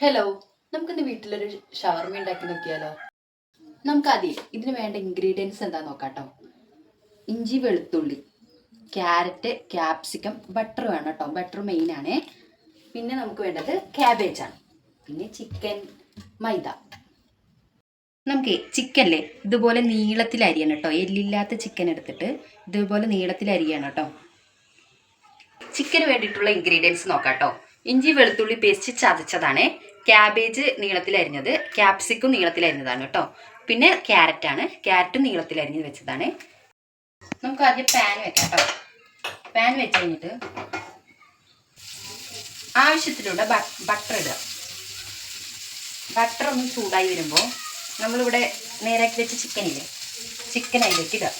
Hello നമുക്കിന്ന് വീട്ടിലൊരു ഷവർമ ഉണ്ടാക്കി നോക്കിയാലോ? നമുക്ക് ആദ്യം ഇതിന് വേണ്ട ഇൻഗ്രീഡിയൻസ് എന്താ നോക്കാട്ടോ? ഇഞ്ചി വെളുത്തുള്ളി ക്യാരറ്റ് ക്യാപ്സിക്കം ബട്ടർ വേണം കേട്ടോ ബട്ടർ മെയിൻ ആണ്. പിന്നെ നമുക്ക് വേണ്ടത് ക്യാബേജ് ആണ്. പിന്നെ ചിക്കൻ മൈദ. നമുക്ക് ചിക്കനിലെ ഇതുപോലെ നീളത്തിൽ അരിയണം കേട്ടോ. എല്ലില്ലാത്ത ചിക്കൻ എടുത്തിട്ട് ഇതുപോലെ നീളത്തിൽ അരിയണം കേട്ടോ. ചിക്കന് വേണ്ടിയിട്ടുള്ള ഇൻഗ്രീഡിയൻസ് നോക്കാം കേട്ടോ ഇഞ്ചി വെളുത്തുള്ളി പേസ്റ്റ് ചതച്ചതാണ്. ക്യാബേജ് നീളത്തിലരിഞ്ഞത്. ക്യാപ്സിക്കും നീളത്തിലരിഞ്ഞതാണ് കേട്ടോ. പിന്നെ ക്യാരറ്റ് ആണ്. നീളത്തിലരിഞ്ഞ് വെച്ചതാണ്. നമുക്ക് ആദ്യം പാൻ വെക്കാം കേട്ടോ. പാൻ വെച്ച് കഴിഞ്ഞിട്ട് ആവശ്യത്തിലൂടെ ബട്ടർ ഇടുക. ബട്ടർ ഒന്ന് ചൂടായി വരുമ്പോൾ നമ്മളിവിടെ നേരാക്കി വെച്ച ചിക്കനില്ലേ ചിക്കൻ അതിലേക്ക് ഇടുക.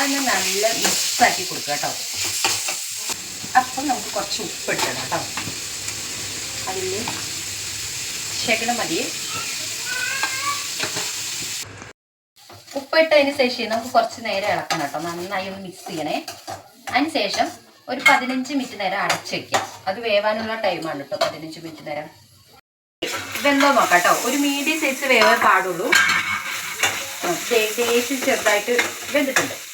അതൊന്ന് നല്ല മിക്സാക്കി കൊടുക്കുക കേട്ടോ. അപ്പം നമുക്ക് കുറച്ച് ഉപ്പ് ഇട്ടണം കേട്ടോ. അതിൽ ശകലം മതി. ഉപ്പിട്ടതിന് ശേഷം നമുക്ക് കുറച്ച് നേരം ഇളക്കണം കേട്ടോ. നന്നായി ഒന്ന് മിക്സ് ചെയ്യണേ. അതിന് ശേഷം ഒരു പതിനഞ്ച് മിനിറ്റ് നേരം അടച്ചു വെക്കാം. അത് വേവാനുള്ള ടൈമാണ് കേട്ടോ. പതിനഞ്ച് മിനിറ്റ് നേരം. വെന്തോ നോക്കാം കേട്ടോ. ഒരു മീഡിയം സൈസ് വേവേ പാടുള്ളൂ. ചെറുതായിട്ട് വെന്തിട്ടുണ്ട്.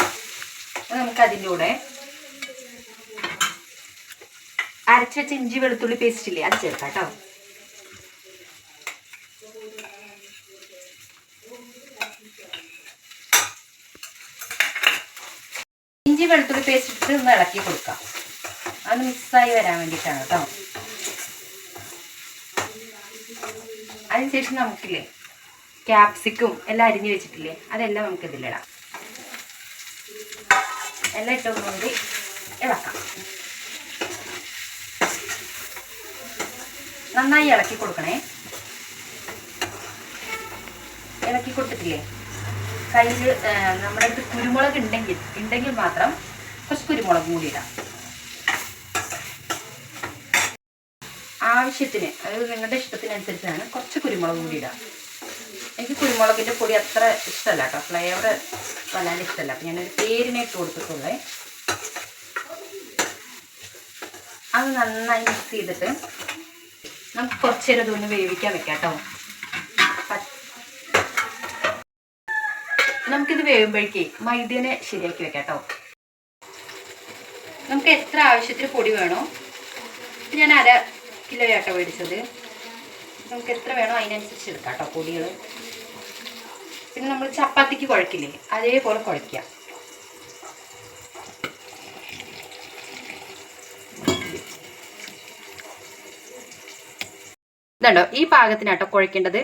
നമുക്ക് അതിന്റെ കൂടെ അരച്ച് വെച്ച ഇഞ്ചി വെളുത്തുള്ളി പേസ്റ്റ് ഇല്ലേ അത് ചേർക്കാം കേട്ടോ ഇഞ്ചി വെളുത്തുള്ളി പേസ്റ്റ് ഇട്ട് ഒന്ന് ഇളക്കി കൊടുക്കാം. അത് മിക്സായി വരാൻ വേണ്ടിയിട്ടാണ് കേട്ടോ അതിനുശേഷം നമുക്കില്ലേ ക്യാപ്സിക്കും എല്ലാം അരിഞ്ഞു വെച്ചിട്ടില്ലേ അതെല്ലാം നമുക്ക് ഇതിലിടാം എല്ലാം കൂടി ഇളക്കാം. നന്നായി ഇളക്കി കൊടുക്കണേ. ഇളക്കി കൊടുത്തിട്ടില്ലേ? കയ്യിൽ നമ്മുടെ അടുത്ത് കുരുമുളക് ഉണ്ടെങ്കിൽ ഉണ്ടെങ്കിൽ മാത്രം കുറച്ച് കുരുമുളക് കൂടി ഇടാം. ആവശ്യത്തിന് അതായത് നിങ്ങളുടെ ഇഷ്ടത്തിനനുസരിച്ചാണ് കുറച്ച് കുരുമുളക് കൂടി ഇടാം. എനിക്ക് കുരുമുളകിന്റെ പൊടി അത്ര ഇഷ്ടമല്ല കേട്ടോ. ഫ്ലേവർ വല്ലാണ്ട് ഇഷ്ടമല്ല. അപ്പം ഞാനൊരു പേരിനെ കൊടുത്തിട്ടുള്ളേ. അത് നന്നായി മിക്സ് ചെയ്തിട്ട് നമുക്ക് കുറച്ച് നേരം ഇതൊന്ന് വേവിക്കാൻ വെക്കാം കേട്ടോ നമുക്കിത് വേവുമ്പോഴേക്ക് മൈദനെ ശരിയാക്കി വെക്കാട്ടോ കേട്ടോ നമുക്ക് എത്ര ആവശ്യത്തിന് പൊടി വേണോ? ഞാൻ അര കിലോ ആട്ടോ മേടിച്ചത്. നമുക്ക് എത്ര വേണോ അതിനനുസരിച്ച് എടുക്കാം കേട്ടോ പൊടികൾ പിന്നെ നമ്മൾ ചപ്പാത്തിക്ക് കുഴക്കില്ലേ? അതേപോലെ കുഴയ്ക്കുക. ഇതുണ്ടോ ഈ പാകത്തിനാട്ടോ കുഴക്കേണ്ടത്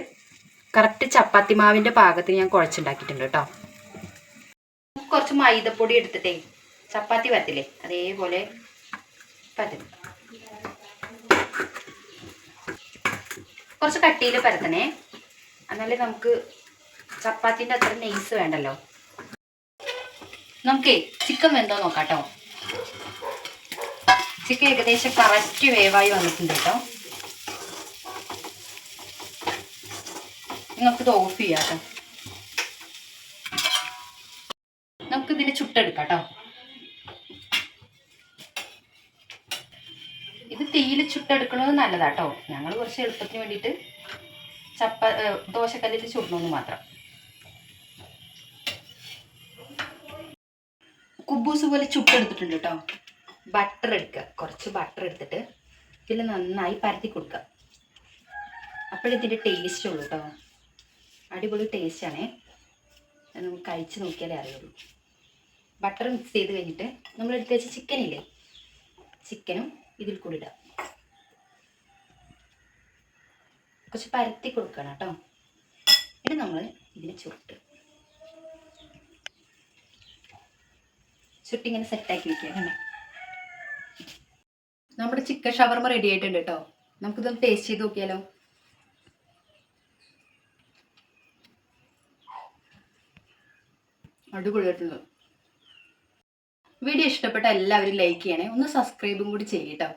കറക്റ്റ് ചപ്പാത്തി മാവിന്റെ പാകത്തിന് ഞാൻ കുഴച്ചുണ്ടാക്കിയിട്ടുണ്ട് കേട്ടോ. കുറച്ച് മൈദപ്പൊടി എടുത്തിട്ടേ ചപ്പാത്തി പരത്തില്ലേ അതേപോലെ പരത്തണം കുറച്ച് കട്ടിയിൽ പരത്തണേ. എന്നാലേ നമുക്ക് ചപ്പാത്തിന്റെ അത്ര നെയ്സ് വേണ്ടല്ലോ. നമുക്കേ ചിക്കൻ വെന്തോ നോക്കാട്ടോ. കേട്ടോ ചിക്കൻ ഏകദേശം കറക്റ്റ് വേവായി വന്നിട്ടുണ്ട് കേട്ടോ. നമുക്കിത് ഓഫ് ചെയ്യാം കേട്ടോ. നമുക്കിതിന് ചുട്ടെടുക്കാം കേട്ടോ. ഇത് തീയിൽ ചുട്ടെടുക്കണത് നല്ലതാട്ടോ. ഞങ്ങൾ കുറച്ച് എളുപ്പത്തിന് വേണ്ടിയിട്ട് ചപ്പ ദോശക്കല്ലിൽ ചുടണമെന്ന് മാത്രം. കുബൂസ് പോലെ ചുട്ടെടുത്തിട്ടുണ്ട് കേട്ടോ ബട്ടർ എടുക്കുക കുറച്ച് ബട്ടർ എടുത്തിട്ട് ഇതിൽ നന്നായി പരത്തി കൊടുക്കുക അപ്പോഴിതിന്റെ ടേസ്റ്റ് ഉള്ളൂ കേട്ടോ അടിപൊളി ടേസ്റ്റാണേ നമുക്ക് കഴിച്ചു നോക്കിയാലേ അറിയുള്ളൂ. ബട്ടർ മിക്സ് ചെയ്ത് കഴിഞ്ഞിട്ട് നമ്മൾ എടുത്ത് വെച്ച ചിക്കനില്ലേ ചിക്കനും ഇതിൽ കൂടി ഇടാം. കുറച്ച് പരത്തി കൊടുക്കണം കേട്ടോ പിന്നെ നമ്മൾ ഇതിനെ ചുരുട്ട് ചുട്ടിങ്ങനെ സെറ്റാക്കി വെക്കുക കണ്ടോ? നമ്മുടെ ചിക്കൻ ഷവർമ റെഡി ആയിട്ടുണ്ട് കേട്ടോ നമുക്കിതൊന്ന് ടേസ്റ്റ് ചെയ്ത് നോക്കിയാലോ? അടിപൊളിയായിട്ടുണ്ട് വീഡിയോ ഇഷ്ടപ്പെട്ട എല്ലാവരും ലൈക്ക് ചെയ്യണേ. ഒന്ന് സബ്സ്ക്രൈബും കൂടി ചെയ്യട്ടോ